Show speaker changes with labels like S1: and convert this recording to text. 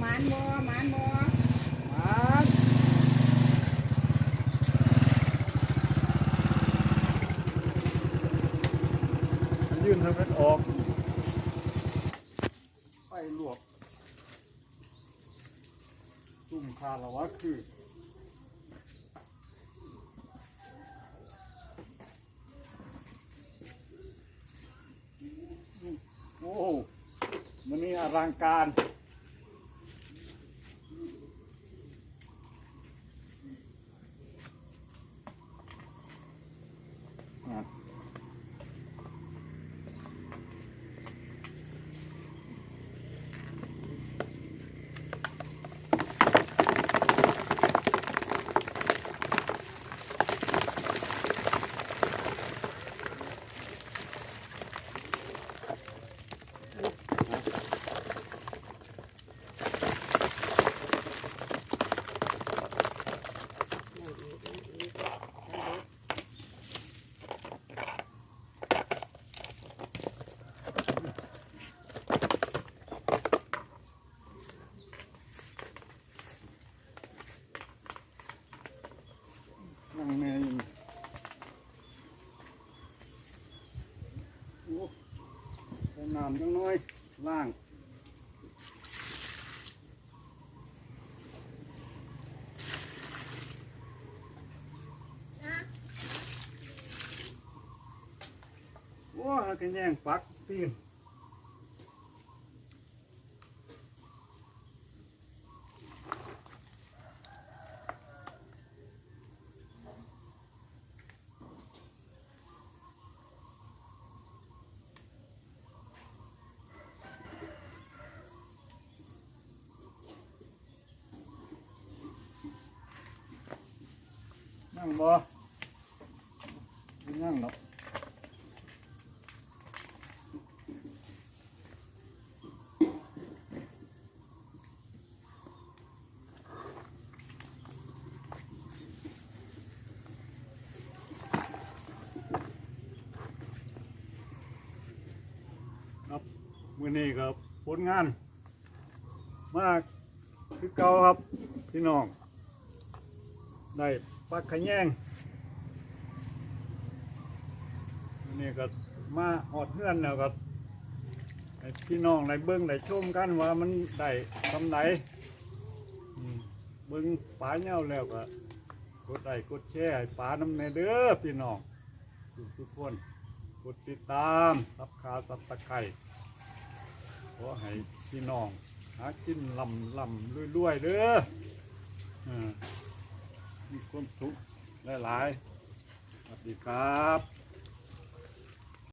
S1: หมานบ่หมานบ่
S2: มันมันยื่นทางเป็นออกไปลวกตุ่มคาละวะคือโอ้มันนี่อลังการ น้ำจังน้อยล่างโอ้ยกันแย่งปักตีน นั่งบ่นั่งหรอกครับมื้อนี้ครับผลงาน มากคือเก่าครับ พี่น้อง ได้ ปักขะแยงนี้ก็มาหอดเฮือนแล้วก็พี่น้องได้เบิ้องได้ชมกันว่ามันได้ทำไหนเบิ้องปลาเน่าแล้วก็กดไลค์กดแชร์ปลาน้ำในเด้อพี่น้องสุทุกคนกดติดตามสับขาสับตะไคร่ขอให้พี่น้องหากินลำลำรวยๆเด้อเออ มีความสุขหลายๆสวัสดีครับ